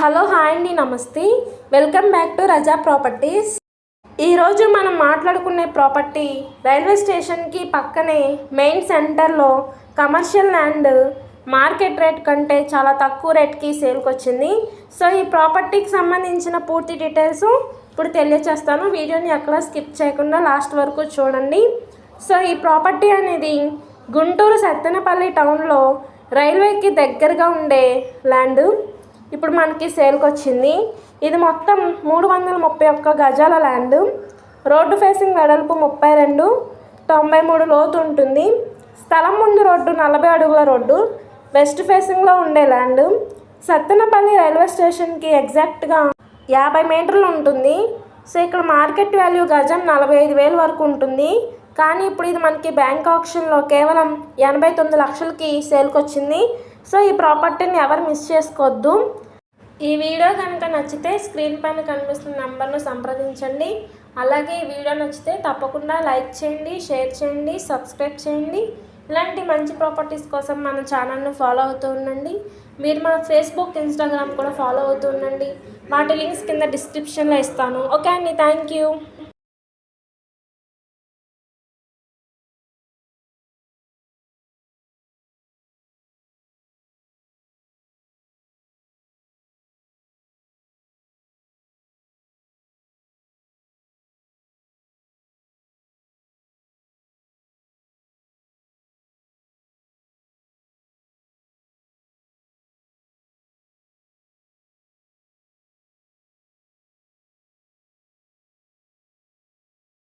Hello hi అండి నమస్తే. Welcome back to Raza properties. ఈరోజు మనం మాట్లాడుకునే ప్రాపర్టీ రైల్వే స్టేషన్కి పక్కనే మెయిన్ సెంటర్లో కమర్షియల్ ల్యాండ్ మార్కెట్ రేట్ కంటే చాలా తక్కువ రేట్కి సేల్కి వచ్చింది సో ఈ ప్రాపర్టీకి సంబంధించిన పూర్తి డీటెయిల్స్ ఇప్పుడు తెలియచేస్తాను. వీడియోని ఎక్కడ స్కిప్ చేయకుండా లాస్ట్ వరకు చూడండి. సో ఈ ప్రాపర్టీ అనేది గుంటూరు సత్తెనపల్లి టౌన్లో రైల్వేకి దగ్గరగా ఉండే ల్యాండ్. ఇప్పుడు మనకి సేల్కి వచ్చింది. ఇది మొత్తం మూడు వందల ముప్పై ఒక్క గజాల ల్యాండ్. రోడ్డు ఫేసింగ్ వెడల్పు ముప్పై రెండు తొంభై మూడు లోతు ఉంటుంది. స్థలం ముందు రోడ్డు నలభై అడుగుల రోడ్డు. వెస్ట్ ఫేసింగ్లో ఉండే ల్యాండ్. సత్తెనపల్లి రైల్వే స్టేషన్కి ఎగ్జాక్ట్గా యాభై మీటర్లు ఉంటుంది. సో ఇక్కడ మార్కెట్ వాల్యూ గజం నలభై ఐదు వేలు వరకు ఉంటుంది. కానీ ఇప్పుడు ఇది మనకి బ్యాంక్ ఆప్షన్లో కేవలం ఎనభై తొమ్మిది లక్షలకి సేల్కి వచ్చింది సో ఈ ప్రాపర్టీని ఎవరు మిస్ చేసుకోవద్దు. ఈ వీడియో కనుక నచ్చితే స్క్రీన్ పైన కనిపిస్తున్న నెంబర్ను సంప్రదించండి. అలాగే ఈ వీడియో నచ్చితే తప్పకుండా లైక్ చేయండి షేర్ చేయండి సబ్స్క్రైబ్ చేయండి. ఇలాంటి మంచి ప్రాపర్టీస్ కోసం మన ఛానల్ను ఫాలో అవుతూ ఉండండి. మీరు మన ఫేస్బుక్ ఇన్స్టాగ్రామ్ కూడా ఫాలో అవుతూ ఉండండి. వాటి లింక్స్ కింద డిస్క్రిప్షన్లో ఇస్తాను. ఓకే అండి థ్యాంక్ యూ.